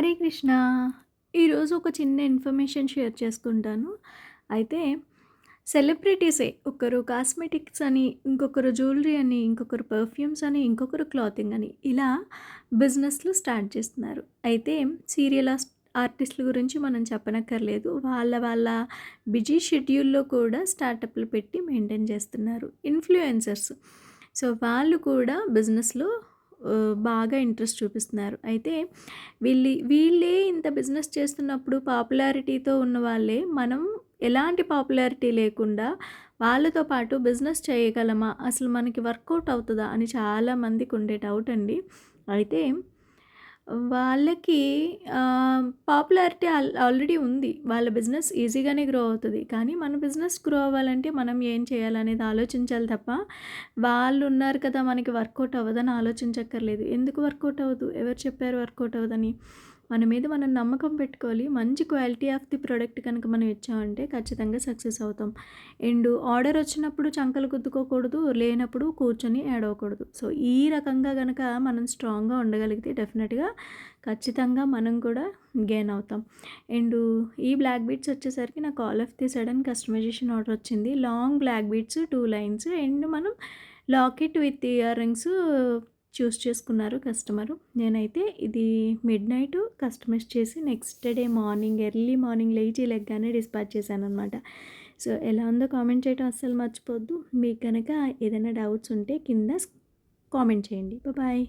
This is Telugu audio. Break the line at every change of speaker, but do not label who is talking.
హరే కృష్ణ. ఈరోజు ఒక చిన్న ఇన్ఫర్మేషన్ షేర్ చేసుకుంటాను. అయితే సెలబ్రిటీసే ఒకరు కాస్మెటిక్స్ అని ఇంకొకరు జ్యువెలరీ అని ఇంకొకరు పర్ఫ్యూమ్స్ అని ఇంకొకరు క్లాతింగ్ అని ఇలా బిజినెస్లు స్టార్ట్ చేస్తున్నారు. అయితే సీరియల్ ఆర్టిస్టుల గురించి మనం చెప్పనక్కర్లేదు. వాళ్ళ వాళ్ళ బిజీ షెడ్యూల్లో కూడా స్టార్టప్లు పెట్టి మెయింటైన్ చేస్తున్నారు ఇన్ఫ్లుయెన్సర్స్. సో వాళ్ళు కూడా బిజినెస్లో బాగా ఇంట్రెస్ట్ చూపిస్తున్నారు. అయితే వీళ్ళు వీళ్ళే ఇంత బిజినెస్ చేస్తున్నప్పుడు పాపులారిటీతో ఉన్న వాళ్ళే మనం ఎలాంటి పాపులారిటీ లేకుండా వాళ్ళతో పాటు బిజినెస్ చేయగలమా? అసలు మనకి వర్కౌట్ అవుతుందా? అని చాలామందికి ఉండే డౌట్ అండి. అయితే వాళ్ళకి పాపులారిటీ ఆల్రెడీ ఉంది. వాళ్ళ బిజినెస్ ఈజీగానే గ్రో అవుతుంది. కానీ మన బిజినెస్ గ్రో అవ్వాలంటే మనం ఏం చేయాలనేది ఆలోచించాలి తప్ప వాళ్ళు ఉన్నారు కదా మనకి వర్కౌట్ అవ్వదని ఆలోచించక్కర్లేదు. ఎందుకు వర్కౌట్ అవ్వదు? ఎవరు చెప్పారు వర్కౌట్ అవ్వదని? మన మీద మనం నమ్మకం పెట్టుకోవాలి. మంచి క్వాలిటీ ఆఫ్ ది ప్రోడక్ట్ కనుక మనం ఇచ్చామంటే ఖచ్చితంగా సక్సెస్ అవుతాం. అండ్ ఆర్డర్ వచ్చినప్పుడు చంకలు గుద్దుకోకూడదు లేనప్పుడు కూర్చొని ఏడవకూడదు సో ఈ రకంగా కనుక మనం స్ట్రాంగ్గా ఉండగలిగితే డెఫినెట్గా ఖచ్చితంగా మనం కూడా గెయిన్ అవుతాం. అండ్ ఈ బ్లాక్ బీట్స్ వచ్చేసరికి నాకు all of the sudden customisation order వచ్చింది. Long black beats two lines and మనం locket with ear rings choose చేసుకున్నారు కస్టమరు. నేనైతే ఇది మిడ్ నైట్ కస్టమైజ్ చేసి next day morning early morning లేచి లెగ్గానే డిస్పాచ్ చేశాను అనమాట సో ఎలా ఉందో కామెంట్ చేయడం అస్సలు మర్చిపోద్దు. మీకు కనుక ఏదైనా డౌట్స్ ఉంటే కింద కామెంట్ చేయండి. బాయ్.